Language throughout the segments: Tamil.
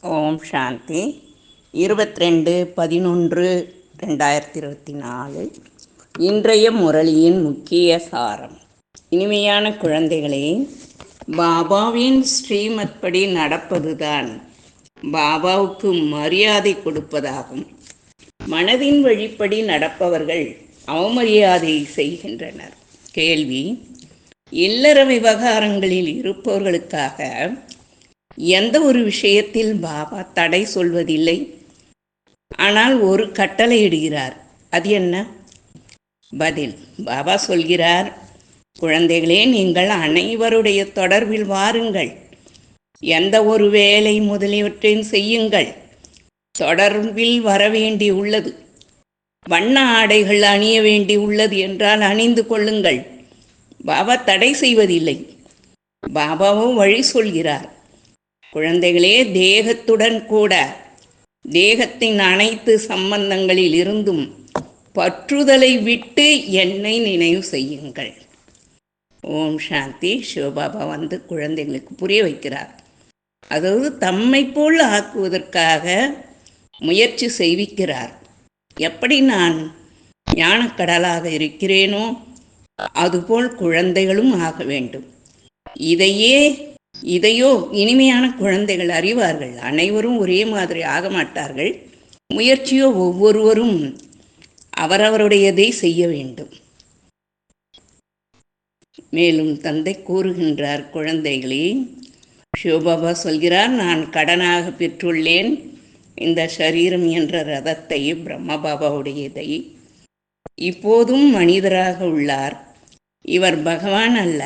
ஓம் சாந்தி. இருபத்தி ரெண்டு பதினொன்று ரெண்டாயிரத்தி இருபத்தி நாலு இன்றைய முரளியின் முக்கிய சாரம். இனிமையான குழந்தைகளே பாபாவின் ஸ்ரீமத்படி நடப்பதுதான் பாபாவுக்கு மரியாதை கொடுப்பதாகும். மனதின் வழிப்படி நடப்பவர்கள் அவமரியாதை செய்கின்றனர். கேள்வி இல்லற விவகாரங்களில் இருப்பவர்களுக்காக எந்த ஒரு விஷயத்தில் பாபா தடை சொல்வதில்லை. ஆனால் ஒரு கட்டளை இடுகிறார். அது என்ன? பதில். பாபா சொல்கிறார் குழந்தைகளே நீங்கள் அனைவருடைய தொடர்பில் வாருங்கள். எந்த ஒரு வேலை முதலியவற்றையும் செய்யுங்கள். தொடர்பில் வர வேண்டி உள்ளது. வண்ண ஆடைகள் அணிய வேண்டி உள்ளது என்றால் அணிந்து கொள்ளுங்கள். பாபா தடை செய்வதில்லை. பாபாவும் வழி சொல்கிறார். குழந்தைகளே தேகத்துடன் கூட தேகத்தின் அனைத்து சம்பந்தங்களில் இருந்தும் பற்றுதலை விட்டு என்னை நினைவு செய்யுங்கள். ஓம் சாந்தி. சிவபாபா வந்து குழந்தைகளுக்கு புரிய வைக்கிறார். அதாவது தம்மை போல் ஆக்குவதற்காக முயற்சி செய்விக்கிறார். எப்படி நான் ஞானக்கடலாக இருக்கிறேனோ அதுபோல் குழந்தைகளும் ஆக வேண்டும். இதையே இதையோ இனிமையான குழந்தைகள் அறிவார்கள். அனைவரும் ஒரே மாதிரி ஆக மாட்டார்கள். முயற்சியோ ஒவ்வொருவரும் அவரவருடையதை செய்ய வேண்டும். மேலும் தந்தை கூறுகின்றார் குழந்தைகளே சிவபாபா சொல்கிறார் நான் கடனாக பெற்றுள்ளேன். இந்த சரீரம் என்ற ரதத்தை பிரம்மபாபாவுடையதை இப்போதும் மனிதராக உள்ளார். இவர் பகவான் அல்ல.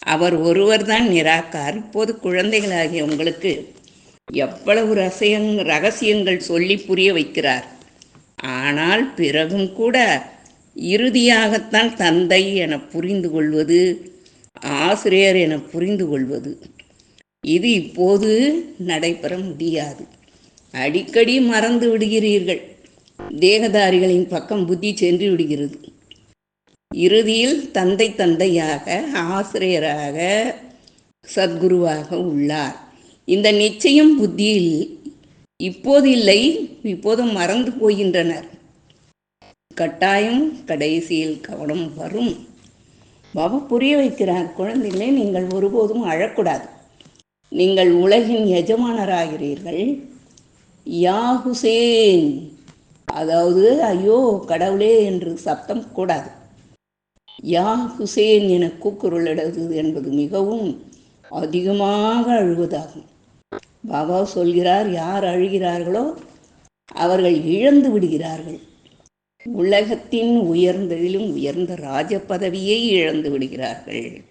அவர் ஒருவர் தான் நிராகார். இப்போது குழந்தைகளாகிய உங்களுக்கு எவ்வளவு ரசயங் ரகசியங்கள் சொல்லி புரிய வைக்கிறார். ஆனால் பிறகும் கூட இறுதியாகத்தான் தந்தை என புரிந்து கொள்வது ஆசிரியர் என புரிந்து கொள்வது. இது இப்போது நடைபெற முடியாது. அடிக்கடி மறந்து விடுகிறீர்கள். தேகதாரிகளின் பக்கம் புத்தி சென்று விடுகிறது. இறுதியில் தந்தை தந்தையாக ஆசிரியராக சத்குருவாக உள்ளார். இந்த நிச்சயம் புத்தியில் இப்போது இல்லை இப்போது மறந்து போகின்றனர். கட்டாயம் கடைசியில் கவனம் வரும். பாபா புரிய வைக்கிறார் குழந்தைகளே நீங்கள் ஒருபோதும் அழக்கூடாது. நீங்கள் உலகின் எஜமானராகிறீர்கள். யா ஹுசேன் அதாவது ஐயோ கடவுளே என்று சப்தம் கூடாது. யா ஹுசேன் என கூக்குரலிடுவது என்பது மிகவும் அதிகமாக அழுவதாகும். பாபா சொல்கிறார் யார் அழுகிறார்களோ அவர்கள் இழந்து விடுகிறார்கள். உலகத்தின் உயர்ந்ததிலும் உயர்ந்த ராஜ பதவியை இழந்து விடுகிறார்கள்.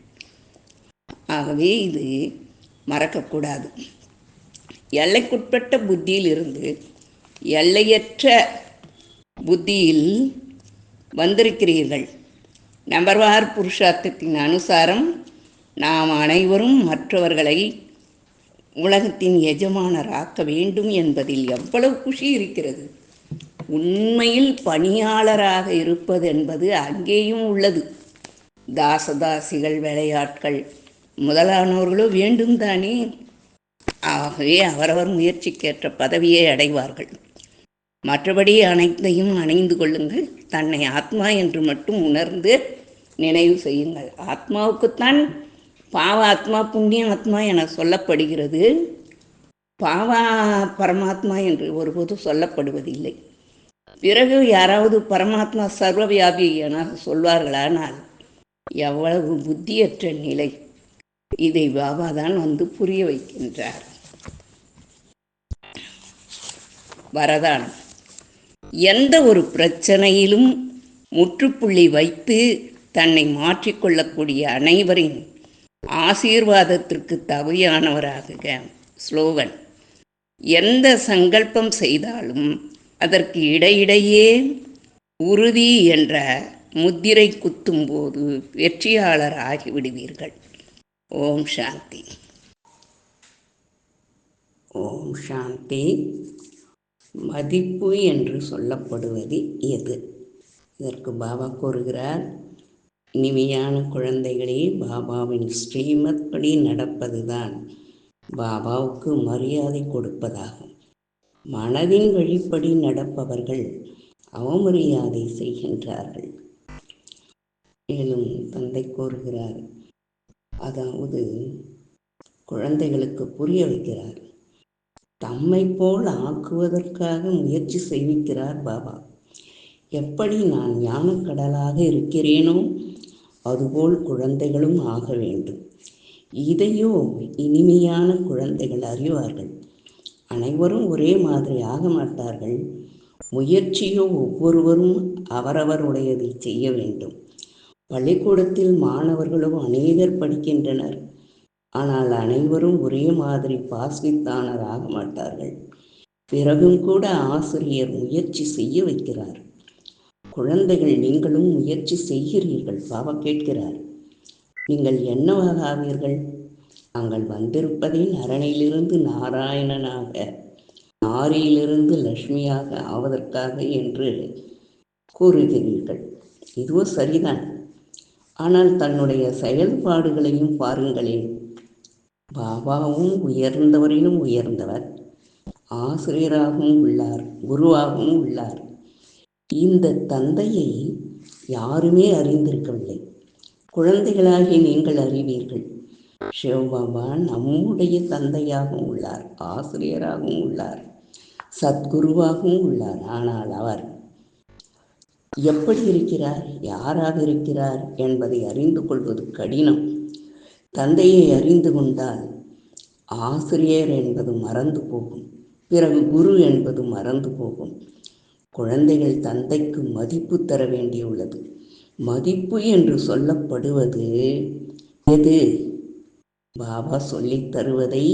ஆகவே இது மறக்கக்கூடாது. எல்லைக்குட்பட்ட புத்தியில் இருந்து எல்லையற்ற புத்தியில் வந்திருக்கிறீர்கள். நம்பர்வார் புருஷார்த்தத்தின் அனுசாரம் நாம் அனைவரும் மற்றவர்களை உலகத்தின் எஜமானராக்க வேண்டும் என்பதில் எவ்வளவு குஷி இருக்கிறது. உண்மையில் பணியாளராக இருப்பது என்பது அங்கேயும் உள்ளது. தாசதாசிகள் விளையாட்கள் முதலானவர்களோ வேண்டும் தானே? ஆகவே அவரவர் முயற்சிக்கேற்ற பதவியை அடைவார்கள். மற்றபடி அனைத்தையும் அணைந்து கொள்ளுங்கள். தன்னை ஆத்மா என்று மட்டும் உணர்ந்து நினைவு செய்யுங்கள். ஆத்மாவுக்குத்தான் பாவ ஆத்மா புண்ணிய ஆத்மா என சொல்லப்படுகிறது. பாவா பரமாத்மா என்று ஒருபோது சொல்லப்படுவதில்லை. பிறகு யாராவது பரமாத்மா சர்வவியாபி என சொல்வார்களானால் எவ்வளவு புத்தியற்ற நிலை. இதை பாபா தான் வந்து புரிய வைக்கின்றார். வரதானம். எந்த ஒரு பிரச்சனையிலும் முற்றுப்புள்ளி வைத்து தன்னை மாற்றிக்கொள்ளக்கூடிய அனைவரின் ஆசீர்வாதத்திற்கு தகுதியானவராக ஸ்லோகன். எந்த சங்கல்பம் செய்தாலும் அதற்கு இடையிடையே உறுதி என்ற முத்திரை குத்தும்போது வெற்றியாளர் ஆகிவிடுவீர்கள் ஓம் சாந்தி. ஓம் சாந்தி. மதிப்பு என்று சொல்லப்படுவது எது? இதற்கு பாபா கூறுகிறார் இனிமையான குழந்தைகளே பாபாவின் ஸ்ரீமத் படி நடப்பதுதான் பாபாவுக்கு மரியாதை கொடுப்பதாகும். மனதின் வழிப்படி நடப்பவர்கள் அவமரியாதை செய்கின்றார்கள். மேலும் தந்தை கூறுகிறார் அதாவது குழந்தைகளுக்கு புரிய வைக்கிறார். தம்மை போல் ஆக்குவதற்காக முயற்சி செய்விக்கிறார் பாபா. எப்படி நான் ஞானக்கடலாக இருக்கிறேனோ அதுபோல் குழந்தைகளும் ஆக வேண்டும். இதையோ இனிமையான குழந்தைகள் அறிவார்கள். அனைவரும் ஒரே மாதிரி ஆக மாட்டார்கள். முயற்சியோ ஒவ்வொருவரும் அவரவருடையதை செய்ய வேண்டும். பள்ளிக்கூடத்தில் மாணவர்களோ அநேகர் படிக்கின்றனர். ஆனால் அனைவரும் ஒரே மாதிரி பாஸ்வித்தானர் ஆக மாட்டார்கள். பிறகும் கூட ஆசிரியர் முயற்சி செய்ய வைக்கிறார். குழந்தைகள் நீங்களும் முயற்சி செய்கிறீர்கள் பாவ கேட்கிறார். நீங்கள் என்னவாக ஆவீர்கள் நாங்கள் வந்திருப்பதே நரனிலிருந்து நாராயணனாக நாரியிலிருந்து லட்சுமியாக ஆவதற்காக என்று கூறுகிறீர்கள். இதுவோ சரிதான். ஆனால் தன்னுடைய செயல்பாடுகளையும் பாருங்களேன். பாபாவும் உயர்ந்தவரிலும் உயர்ந்தவர். ஆசிரியராகவும் உள்ளார் குருவாகவும் உள்ளார். இந்த தந்தையை யாருமே அறிந்திருக்கவில்லை. குழந்தைகளாகி நீங்கள் அறிவீர்கள். சிவபாபா நம்முடைய தந்தையாகவும் உள்ளார் ஆசிரியராகவும் உள்ளார் சத்குருவாகவும் உள்ளார். ஆனால் அவர் எப்படி இருக்கிறார் யாராக இருக்கிறார் என்பதை அறிந்து கொள்வது கடினம். தந்தையை அறிந்து கொண்டால் ஆசிரியர் என்பது மறந்து போகும். பிறகு குரு என்பது மறந்து போகும். குழந்தைகள் தந்தைக்கு மதிப்பு தர வேண்டியுள்ளது. மதிப்பு என்று சொல்லப்படுவது எது? பாபா சொல்லித் தருவதை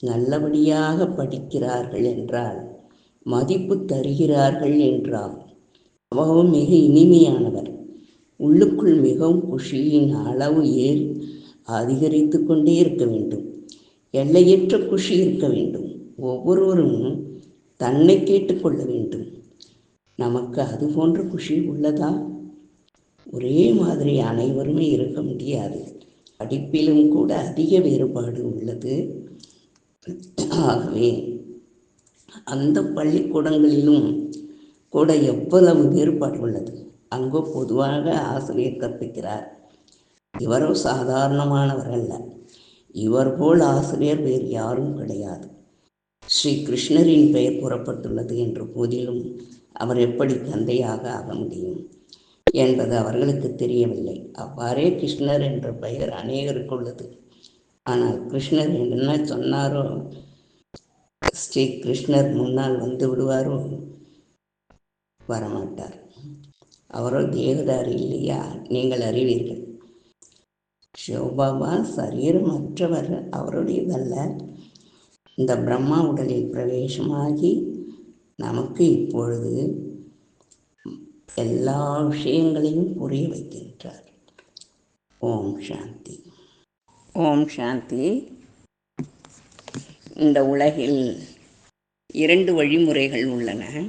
நல்லபடியாக படிக்கிறார்கள் என்றால் மதிப்பு தருகிறார்கள் என்றால் அவவும் மிக இனிமையானவர். உள்ளுக்குள் மிகவும் குஷியின் அளவு ஏறி அதிகரித்து கொண்டே இருக்க வேண்டும். எல்லையற்ற குஷி இருக்க வேண்டும். ஒவ்வொருவரும் தன்னை கேட்டுக்கொள்ள வேண்டும். நமக்கு அது போன்ற குஷி உள்ளதா? ஒரே மாதிரி அனைவருமே இருக்க முடியாது. படிப்பிலும் கூட அதிக வேறுபாடு உள்ளது. ஆகவே அந்த பள்ளிக்கூடங்களிலும் கூட எவ்வளவு வேறுபாடு உள்ளது? அங்கோ பொதுவாக ஆசிரியர் கற்பிக்கிறார். இவரோ சாதாரணமானவர் அல்ல இவர் போல் ஆசிரியர் வேறு யாரும் கிடையாது. ஸ்ரீ கிருஷ்ணரின் பெயர் கூறப்பட்டுள்ளது என்ற போதிலும் அவர் எப்படி தந்தையாக ஆக முடியும் என்பது அவர்களுக்கு தெரியவில்லை. அவ்வாறே கிருஷ்ணர் என்ற பெயர் அநேகருக்கு உள்ளது. ஆனால் கிருஷ்ணர் என்ன சொன்னாரோ ஸ்ரீ கிருஷ்ணர் முன்னால் வந்து விடுவாரோ வரமாட்டார். அவரோ தேவதாரி இல்லையா? நீங்கள் அறிவீர்கள். சிவபாபா சரீரமற்றவர் அவருடையதல்ல. இந்த பிரம்மா உடலில் பிரவேசமாகி நமக்கு இப்பொழுது எல்லா விஷயங்களையும் புரிய வைக்கின்றார் ஓம் சாந்தி. ஓம் சாந்தி. இந்த உலகில் இரண்டு வழிமுறைகள் உள்ளன.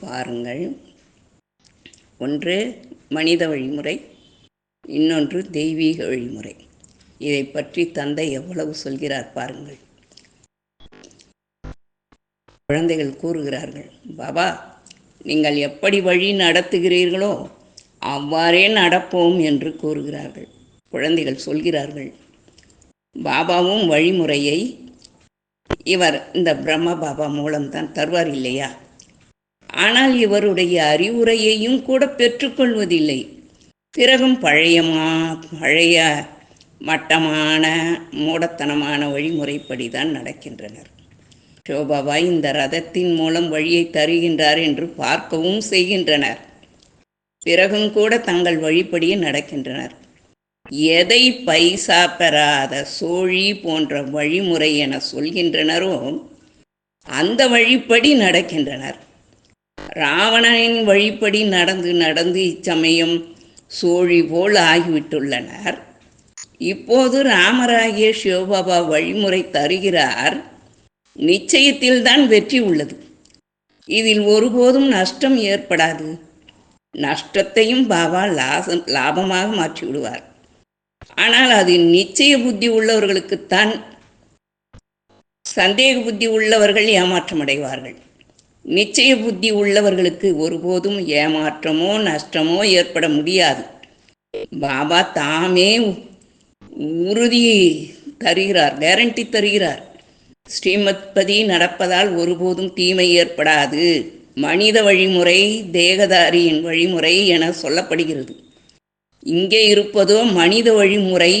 பாருங்கள். ஒன்று மனித வழிமுறை. இன்னொன்று தெய்வீக வழிமுறை. இதை பற்றி தந்தை எவ்வளவு சொல்கிறார் பாருங்கள். குழந்தைகள் கூறுகிறார்கள் பாபா நீங்கள் எப்படி வழி நடத்துகிறீர்களோ அவ்வாறே நடப்போம் என்று கூறுகிறார்கள். குழந்தைகள் சொல்கிறார்கள் பாபாவும் வழிமுறையை இவர் இந்த பிரம்ம பாபா மூலம்தான் தருவார் இல்லையா? ஆனால் இவருடைய அறிவுரையையும் கூட பெற்றுக்கொள்வதில்லை. பிறகும் பழையமா பழைய மட்டமான மூடத்தனமான வழிமுறைப்படி தான் நடக்கின்றனர். ஷோபாபா இந்த ரதத்தின் மூலம் வழியை தருகின்றார் என்று பார்க்கவும் செய்கின்றனர். பிறகும் கூட தங்கள் வழிப்படியே நடக்கின்றனர். எதை பைசா பெறாத சோழி போன்ற வழிமுறை என சொல்கின்றனரோ அந்த வழிப்படி நடக்கின்றனர். ராவணனின் வழிப்படி நடந்து நடந்து இச்சமயம் சோழி போல் ஆகிவிட்டுள்ளனர். இப்போது ராமராகிய சிவபாபா வழிமுறை தருகிறார். நிச்சயத்தில்தான் வெற்றி உள்ளது. இதில் ஒருபோதும் நஷ்டம் ஏற்படாது. நஷ்டத்தையும் பாபா லாசம் லாபமாக மாற்றி விடுவார் ஆனால் அது நிச்சய புத்தி உள்ளவர்களுக்குத்தான் சந்தேக புத்தி உள்ளவர்கள் ஏமாற்றம் அடைவார்கள் நிச்சய புத்தி உள்ளவர்களுக்கு ஒருபோதும் ஏமாற்றமோ நஷ்டமோ ஏற்பட முடியாது. பாபா தாமே உறுதி தருகிறார் கேரண்டி தருகிறார். ஸ்ரீமத்பதி நடப்பதால் ஒருபோதும் தீமை ஏற்படாது. மனித வழிமுறை தேகதாரியின் வழிமுறை என சொல்லப்படுகிறது. இங்கே இருப்பதோ மனித வழிமுறை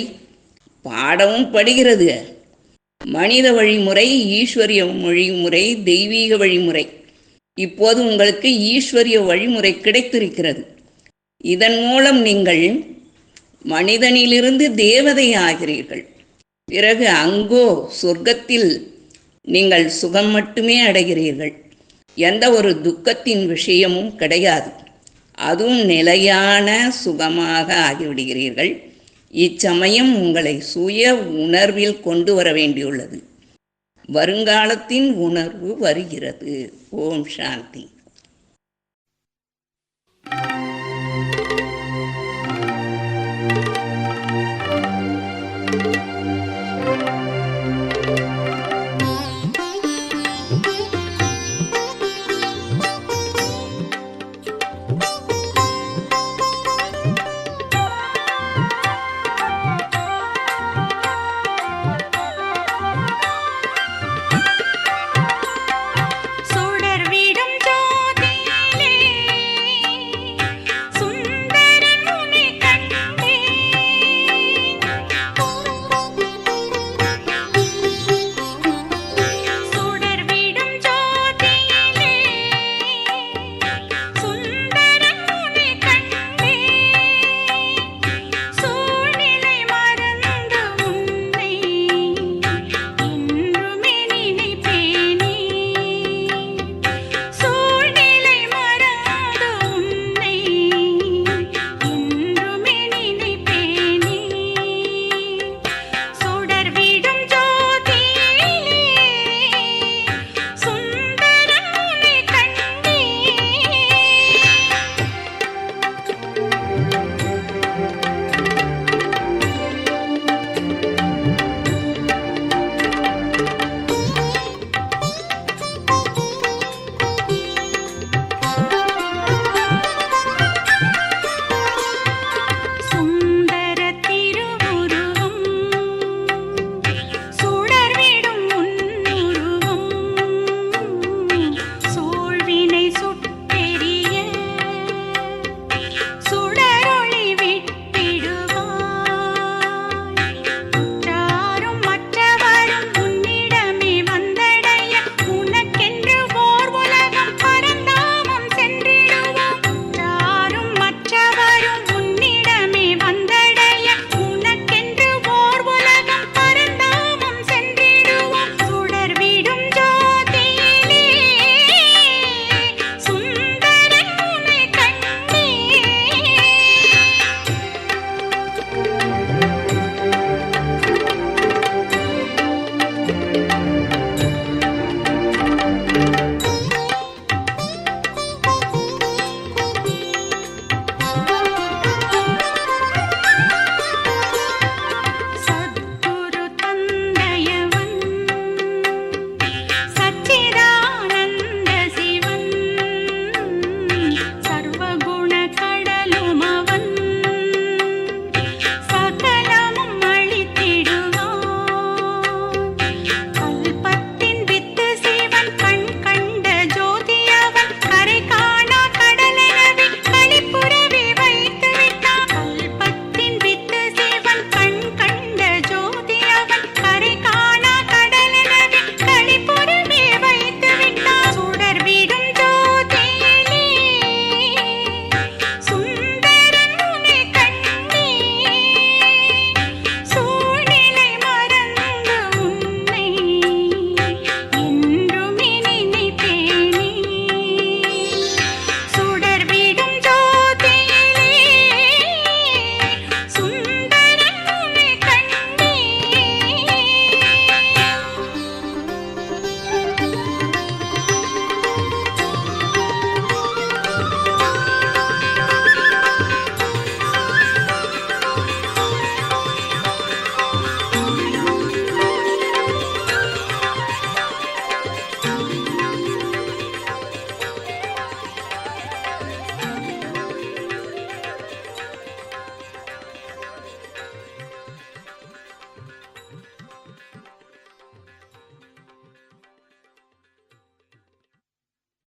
பாடமும் படுகிறது. மனித வழிமுறை ஈஸ்வரிய வழிமுறை தெய்வீக வழிமுறை. இப்போது உங்களுக்கு ஈஸ்வரிய வழிமுறை கிடைத்திருக்கிறது. இதன் மூலம் நீங்கள் மனிதனிலிருந்து தேவதை ஆகிறீர்கள் பிறகு அங்கோ சொர்க்கத்தில் நீங்கள் சுகம் மட்டுமே அடைகிறீர்கள். எந்த ஒரு துக்கத்தின் விஷயமும் கிடையாது. அதுவும் நிலையான சுகமாக ஆகிவிடுகிறீர்கள். இச்சமயம் உங்களை சுய உணர்வில் கொண்டு வர வேண்டியுள்ளது. வருங்காலத்தின் உணர்வு வருகிறது. ஓம் சாந்தி.